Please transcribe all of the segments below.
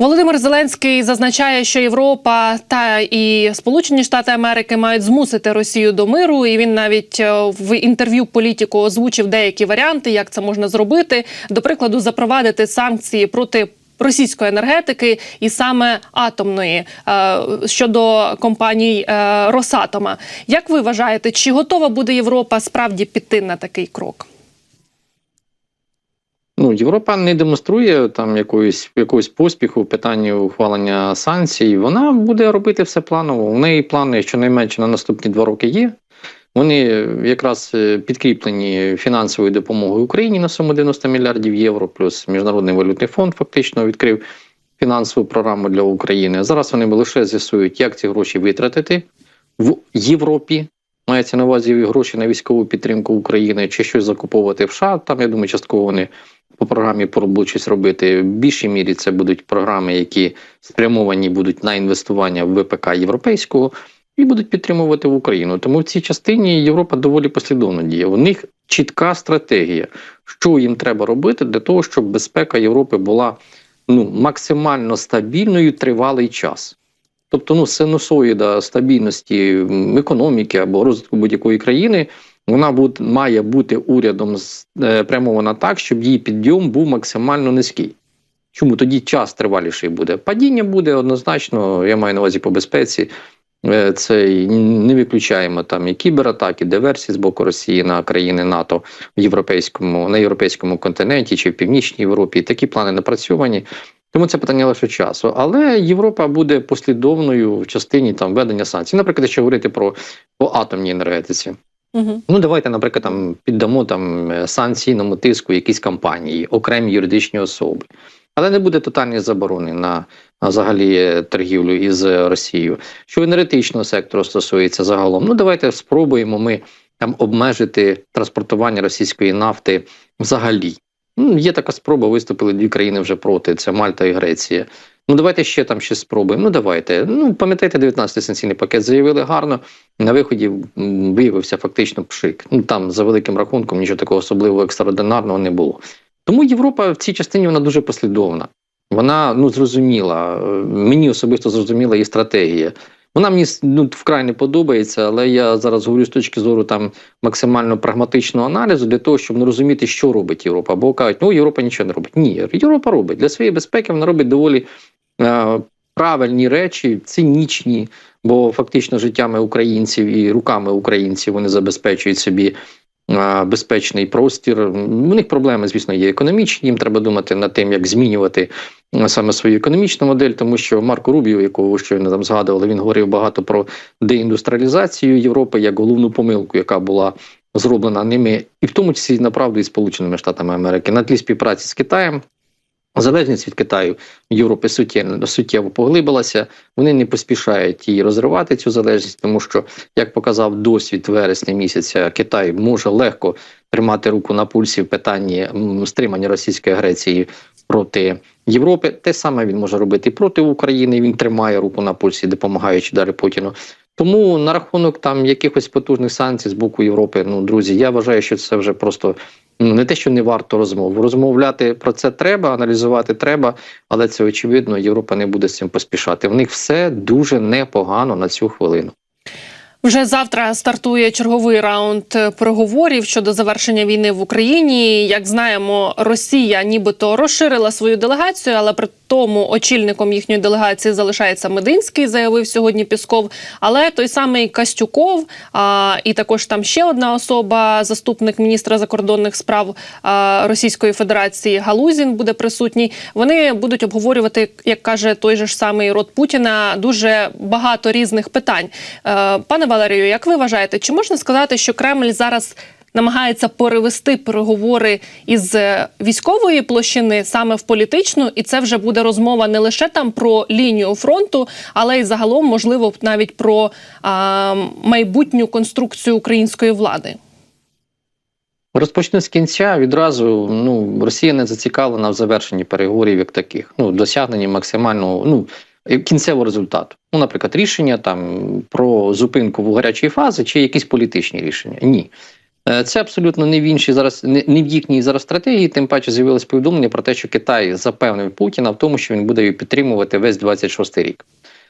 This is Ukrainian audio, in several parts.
Володимир Зеленський зазначає, що Європа та і Сполучені Штати Америки мають змусити Росію до миру. І він навіть е, в інтерв'ю політику озвучив деякі варіанти, як це можна зробити. До прикладу, запровадити санкції проти. Російської енергетики і саме атомної е, щодо компаній е, Росатома. Як ви вважаєте, чи готова буде Європа справді піти на такий крок? Ну, Європа не демонструє там якоїсь якогось поспіху в питанні ухвалення санкцій. Вона буде робити все планово. У неї плани щонайменше на наступні два роки є. Вони якраз е, підкріплені фінансовою допомогою Україні на суму 90 мільярдів євро, плюс Міжнародний валютний фонд фактично відкрив фінансову програму для України. Зараз вони лише з'ясують, як ці гроші витратити в Європі. Мається на увазі гроші на військову підтримку України чи щось закуповувати в США. Там я думаю, частково вони по програмі пробують щось робити. В більшій мірі це будуть програми, які спрямовані будуть на інвестування в ВПК європейського і будуть підтримувати в Україну. Тому в цій частині Європа доволі послідовно діє. У них чітка стратегія, що їм треба робити для того, щоб безпека Європи була ну максимально стабільною тривалий час. Тобто, ну, синусоїда стабільності економіки або розвитку будь-якої країни, вона буде, має бути урядом е, так, щоб її підйом був максимально низький. Чому тоді час триваліший буде? Падіння буде однозначно, я маю на увазі по безпеці. Е, Це не виключаємо там і кібератаки, диверсії з боку Росії на країни НАТО в європейському на європейському континенті чи в північній Європі. Такі плани напрацьовані. Тому це питання лише часу. Але Європа буде послідовною в частині там ведення санкцій. Наприклад, якщо говорити про по атомній енергетиці. Угу. Ну давайте, наприклад, там піддамо там е, санкційному тиску якісь компанії, окремі юридичні особи. Але не буде тотальної заборони на, на взагалі е, торгівлю із Росією. Що енергетичного сектору стосується загалом, ну давайте спробуємо ми там обмежити транспортування російської нафти взагалі. Ну, є така спроба, виступили дві країни вже проти: це Мальта і Греція. Ну давайте ще там щось спробуємо. Ну давайте. Ну пам'ятаєте, 19-й санкційний пакет заявили гарно. На виході виявився фактично пшик. Ну там за великим рахунком нічого такого особливого екстраординарного не було. Тому Європа в цій частині вона дуже послідовна. Вона ну зрозуміла. е, Мені особисто зрозуміла її стратегія. Вона мені ну, вкрай не подобається, але я зараз говорю з точки зору там максимально прагматичного аналізу для того, щоб не розуміти, що робить Європа. Бо кажуть, ну Європа нічого не робить. Ні, Європа робить для своєї безпеки. Вона робить доволі е, правильні речі, цинічні, бо фактично життями українців і руками українців вони забезпечують собі безпечний простір. У них проблеми, звісно, є економічні. Їм треба думати над тим, як змінювати е, саме свою економічну модель, тому що Марко Рубіо, якого ви щойно там згадували, він говорив багато про деіндустріалізацію Європи як головну помилку, яка була зроблена ними, і в тому числі направду і Сполученими Штатами Америки на тлі співпраці з Китаєм. Залежність від Китаю в Європі суттєво, суттєво поглибилася. Вони не поспішають її розривати цю залежність, тому що, як показав досвід вересня місяця, Китай може легко тримати руку на пульсі в питанні стримання російської агресії проти Європи. Те саме він може робити проти України. Він тримає руку на пульсі, допомагаючи далі Путіну. Тому на рахунок там якихось потужних санкцій з боку Європи, ну друзі, я вважаю, що це вже просто ну, не те, що не варто розмов. Розмовляти про це треба, аналізувати треба, але це очевидно, Європа не буде з цим поспішати. В них все дуже непогано на цю хвилину. Вже завтра стартує черговий раунд е, переговорів щодо завершення війни в Україні. Як знаємо, Росія нібито розширила свою делегацію, але при тому очільником їхньої делегації залишається Мединський, заявив сьогодні Пісков. Але той самий Костюков, а, і також там ще одна особа, заступник міністра закордонних справ а, Російської Федерації Галузін, буде присутній. Вони будуть обговорювати, як каже той же ж самий рот Путіна, дуже багато різних питань. Е, Пане Валерію, як ви вважаєте, чи можна сказати, що Кремль зараз намагається перевести переговори із е, військової площини саме в політичну, і це вже буде розмова не лише там про лінію фронту, але й загалом, можливо, навіть про а, майбутню конструкцію української влади? Розпочну з кінця відразу. Ну Росія не зацікавлена в завершенні переговорів як таких. Ну досягненні максимального ну кінцевого результату. Ну, наприклад, рішення там про зупинку в гарячої фази чи якісь політичні рішення. Ні. Е, Це абсолютно не в іншій зараз, не в їхній зараз стратегії. Тим паче з'явилось повідомлення про те, що Китай запевнив Путіна в тому, що він буде її підтримувати весь 26-й рік.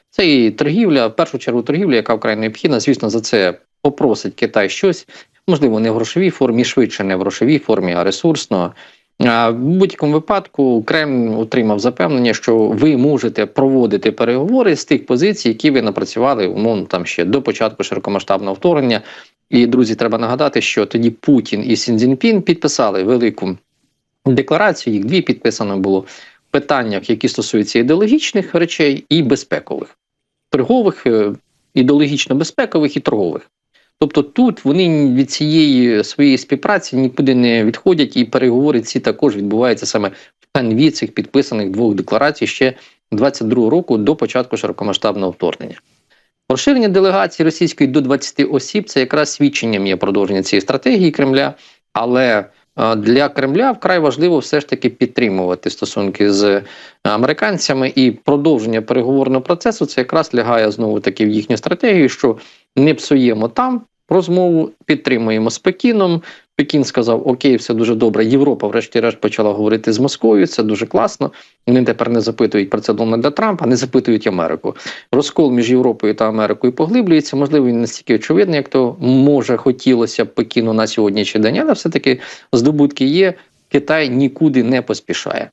Це і торгівля, в першу чергу торгівля, яка вкрай необхідна. Звісно, за це попросить Китай щось, можливо, не в грошовій формі, швидше не в грошовій формі, а ресурсно. В будь-якому випадку Кремль отримав запевнення, що ви можете проводити переговори з тих позицій, які ви напрацювали умовно там ще до початку широкомасштабного вторгнення. І друзі, треба нагадати, що тоді Путін і Сіндзінпін підписали велику декларацію. Їх дві підписано було в питаннях, які стосуються ідеологічних речей і безпекових, торгових, е, ідеологічно-безпекових і торгових. Тобто тут вони від цієї своєї співпраці нікуди не відходять, і переговори ці також відбуваються саме в канві цих підписаних двох декларацій ще 22 року до початку широкомасштабного вторгнення. Розширення делегації російської до 20 осіб це якраз свідченням є продовження цієї стратегії Кремля, але е, для Кремля вкрай важливо все ж таки підтримувати стосунки з американцями і продовження переговорного процесу. Це якраз лягає знову таки в їхню стратегію, що не псуємо там розмову, підтримуємо з Пекіном. Пекін сказав: Окей, все дуже добре. Європа, врешті-решт, почала говорити з Москвою. Це дуже класно. Вони тепер не запитують про це Дональда Трампа, не запитують Америку. Розкол між Європою та Америкою поглиблюється. Можливо, він настільки очевидний, як то може хотілося б Пекіну на сьогоднішній день, але все-таки здобутки є. Китай нікуди не поспішає.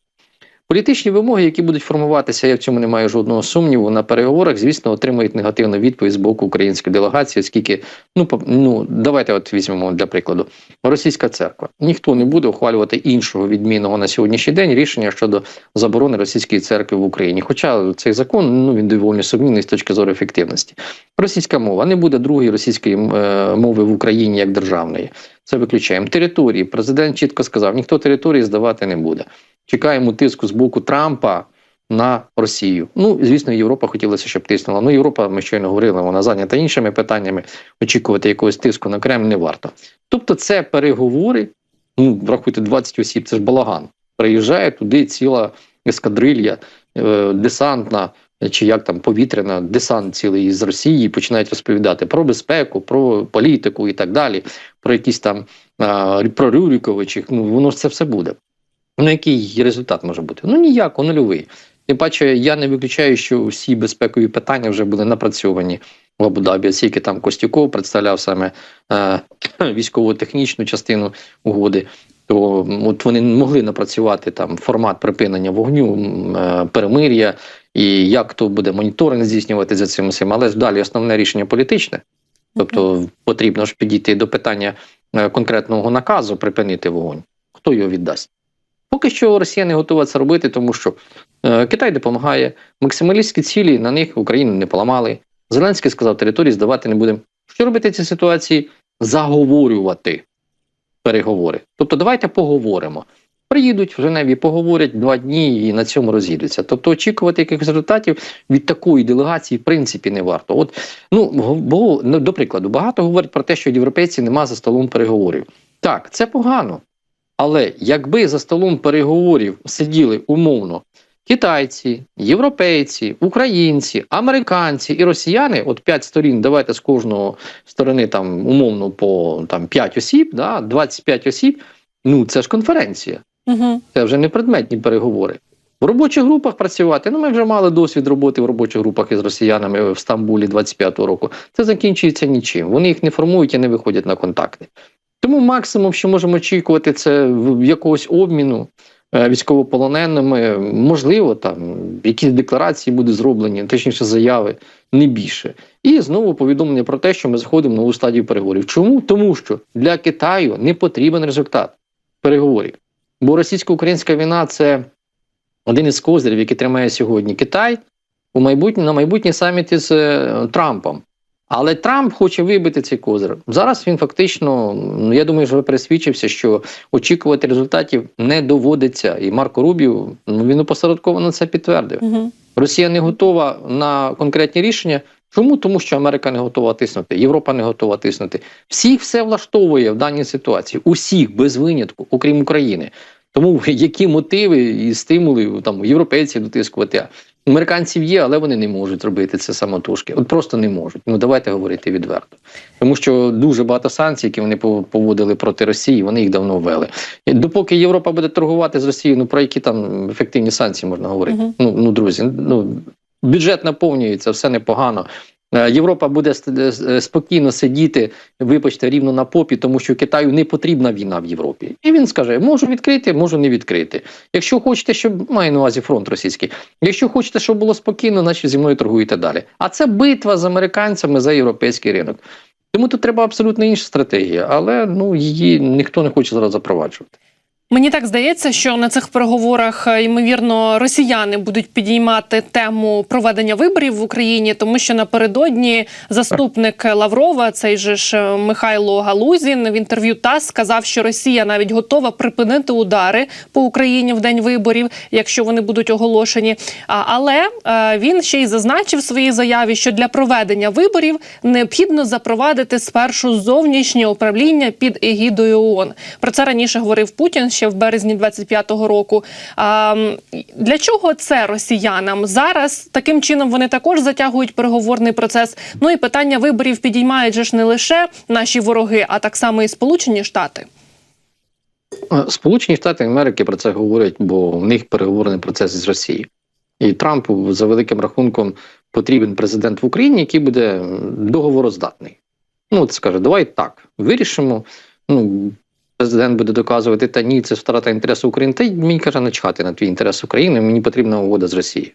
Політичні вимоги, які будуть формуватися, я в цьому не маю жодного сумніву. На переговорах, звісно, отримують негативну відповідь з боку української делегації, оскільки ну ну давайте от візьмемо для прикладу російська церква. Ніхто не буде ухвалювати іншого відмінного на сьогоднішній день рішення щодо заборони російської церкви в Україні. Хоча цей закон ну він доволі сумнівний з точки зору ефективності. Російська мова не буде другої російської е, мови в Україні як державної. Це виключаємо. Території президент чітко сказав: ніхто території здавати не буде. Чекаємо тиску з боку Трампа на Росію. Ну, звісно, Європа хотілося, щоб тиснула. Ну, Європа, ми щойно говорили, вона зайнята іншими питаннями. Очікувати якогось тиску на Кремль не варто. Тобто, це переговори. Ну, врахуйте, 20 осіб, це ж балаган. Приїжджає туди ціла ескадрилья, е, десантна. Чи як там повітряна десант цілий із Росії починають розповідати про безпеку, про політику і так далі, про якісь там а, про Рюриковичів. Ну воно ж це все буде. Ну, який результат може бути? Ну ніяк, нульовий. Тим паче, я не виключаю, що всі безпекові питання вже були напрацьовані в Абу-Дабі, оскільки там Костюков представляв саме е, військово-технічну частину угоди. То от вони могли напрацювати там формат припинення вогню, е, перемир'я і як то буде моніторинг здійснювати за цим усім. Але ж далі основне рішення політичне. Тобто потрібно ж підійти до питання е, конкретного наказу припинити вогонь. Хто його віддасть? Поки що Росія не готова це робити, тому що е, Китай допомагає, максималістські цілі на них Україну не поламали. Зеленський сказав, території здавати не будемо. Що робити в цій ситуації? Заговорювати переговори. Тобто, давайте поговоримо. Приїдуть в Женеві, поговорять два дні і на цьому розійдуться. Тобто очікувати якихось результатів від такої делегації в принципі не варто. От ну бо ну, до прикладу, багато говорять про те, що європейці нема за столом переговорів. Так, це погано. Але якби за столом переговорів сиділи умовно китайці, європейці, українці, американці і росіяни, от п'ять сторін, давайте з кожного сторони там умовно по там 5 осіб, да, 25 осіб. Ну це ж конференція. Угу. Це вже не предметні переговори. В робочих групах працювати. Ну, ми вже мали досвід роботи в робочих групах із росіянами в Стамбулі 25-го року. Це закінчується нічим. Вони їх не формують і не виходять на контакти. Тому максимум, що можемо очікувати, це якогось обміну е, військовополоненими. Можливо, там якісь декларації будуть зроблені, точніше заяви, не більше. І знову повідомлення про те, що ми заходимо в нову стадію переговорів. Чому? Тому що для Китаю не потрібен результат переговорів. Бо російсько-українська війна це один із козирів, який тримає сьогодні Китай у майбутнє на майбутній саміті з е, Трампом. Але Трамп хоче вибити цей козир. Зараз він фактично, ну я думаю, вже пересвідчився, що очікувати результатів не доводиться. І Марко Рубів ну він опосередковано це підтвердив. Угу. Росія не готова на конкретні рішення. Чому? Тому що Америка не готова тиснути, Європа не готова тиснути. Всіх все влаштовує в даній ситуації. Усіх без винятку, окрім України. Тому які мотиви і стимули там європейців дотискувати? Американців є, але вони не можуть робити це самотужки. От просто не можуть. Ну давайте говорити відверто. Тому що дуже багато санкцій, які вони поводили проти Росії, вони їх давно ввели. І допоки Європа буде торгувати з Росією, ну про які там ефективні санкції можна говорити? Мгм. Ну ну друзі, ну бюджет наповнюється, все непогано. Е, Європа буде е, спокійно сидіти, вибачте, рівно на попі, тому що Китаю не потрібна війна в Європі. І він скаже: можу відкрити, можу не відкрити. Якщо хочете, щоб має на увазі фронт російський. Якщо хочете, щоб було спокійно, значить зі мною торгуєте далі. А це битва з американцями за європейський ринок. Тому тут треба абсолютно інша стратегія, але ну її ніхто не хоче зараз запроваджувати. Мені так здається, що на цих переговорах е, ймовірно росіяни будуть підіймати тему проведення виборів в Україні, тому що напередодні заступник Лаврова, цей же ж е, Михайло Галузін, в інтерв'ю ТАСС сказав, що Росія навіть готова припинити удари по Україні в день виборів, якщо вони будуть оголошені. Але е, він ще й зазначив в своїй заяві, що для проведення виборів необхідно запровадити спершу зовнішнє управління під егідою ООН. Про це раніше говорив Путін ще в березні 25-го року. А, для чого це росіянам зараз? Таким чином вони також затягують переговорний процес. Ну і питання виборів підіймають же ж не лише наші вороги, а так само і Сполучені Штати. Сполучені Штати Америки про це говорять, бо в них переговорний процес з Росією. І Трампу за великим рахунком потрібен президент в Україні, який буде договороздатний. Ну, от скаже, давай так, вирішимо. Ну, президент буде доказувати, та ні, це втрата інтересу України. Та й мені каже, начхати на твій інтерес України, мені потрібна угода з Росією.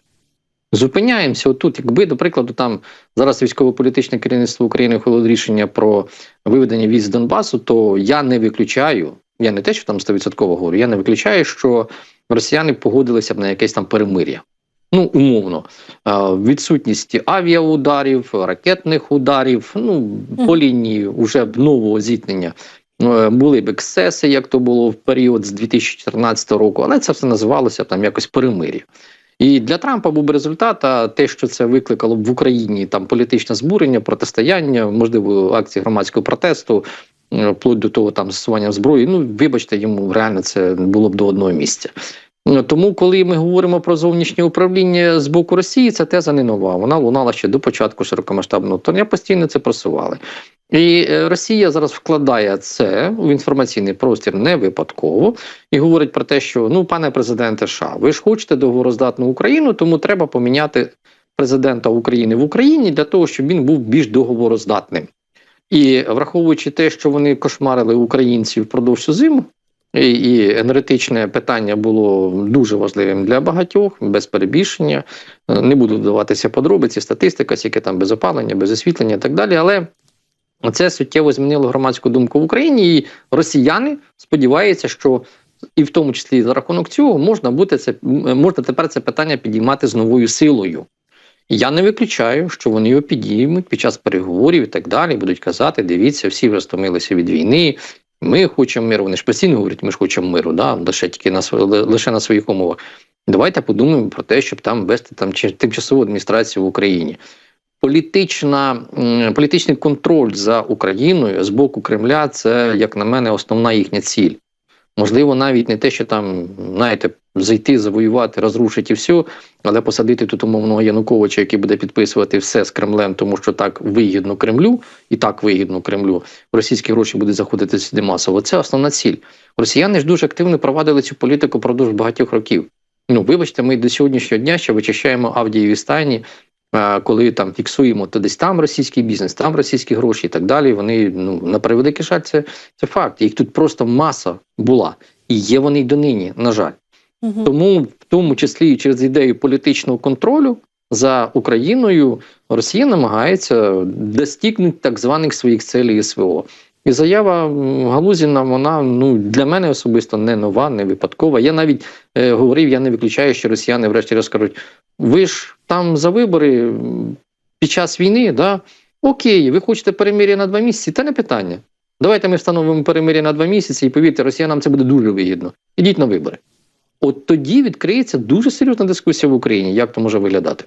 Зупиняємося отут. Якби, до прикладу, там зараз військово-політичне керівництво України ухвалило рішення про виведення військ з Донбасу, то я не виключаю, я не те, що там 100% говорю, я не виключаю, що росіяни погодилися б на якесь там перемир'я. Ну, умовно, відсутність авіаударів, ракетних ударів, ну, по лінії вже нового зіткнення. Е, Були б ексцеси, як то було в період з 2014 року, але це все називалося там якось перемир'я. І для Трампа був би результат, а те, що це викликало б в Україні там політичне збурення, протистояння, можливо, акції громадського протесту, е, вплоть до того там застосування зброї. Ну, вибачте, йому реально це було б до одного місця. Ну, Тому, коли ми говоримо про зовнішнє управління з боку Росії, ця теза не нова. Вона лунала ще до початку широкомасштабного вторгнення, постійно це просували. І е, Росія зараз вкладає це в інформаційний простір не випадково і говорить про те, що ну, пане президенте США, ви ж хочете договороздатну Україну, тому треба поміняти президента України в Україні для того, щоб він був більш договороздатним. І враховуючи те, що вони кошмарили українців впродовж зиму, і, і енергетичне питання було дуже важливим для багатьох, без перебільшення. Не буду вдаватися подробиці, статистика, скільки там без опалення, без освітлення і так далі. Але це суттєво змінило громадську думку в Україні, і росіяни сподіваються, що і в тому числі за рахунок цього можна бути це можна тепер це питання підіймати з новою силою. Я не виключаю, що вони його підіймуть під час переговорів і так далі. Будуть казати: дивіться, всі вже стомилися від війни. Ми хочемо миру. Вони ж постійно говорять, ми ж хочемо миру, да? лише тільки на лише на своїх умовах. Давайте подумаємо про те, щоб там вести там тимчасову адміністрацію в Україні. Політична, політичний контроль за Україною з боку Кремля це, як на мене, основна їхня ціль. Можливо, навіть не те, що там, знаєте, зайти, завоювати, розрушити все, але посадити тут умовного Януковича, який буде підписувати все з Кремлем, тому що так вигідно Кремлю, і так вигідно Кремлю, російські гроші будуть заходити сюди масово. Це основна ціль. Росіяни ж дуже активно провадили цю політику впродовж багатьох років. Ну, вибачте, ми до сьогоднішнього дня ще вичищаємо Авдіїві стані, е, коли там фіксуємо, то десь там російський бізнес, там російські гроші і так далі. Вони ну на превеликий жаль, це, це факт. Їх тут просто маса була, і є вони й донині, на жаль. Угу. Тому, в тому числі і через ідею політичного контролю за Україною, Росія намагається достигнути так званих своїх целей СВО. І заява Галузіна, вона ну для мене особисто не нова, не випадкова. Я навіть е, говорив, я не виключаю, що росіяни врешті розкажуть: ви ж там за вибори під час війни, да? окей, ви хочете перемир'я на два місяці, та не питання. Давайте ми встановимо перемир'я на два місяці, і повірте, росіянам це буде дуже вигідно. Ідіть на вибори. От тоді відкриється дуже серйозна дискусія в Україні, як то може виглядати.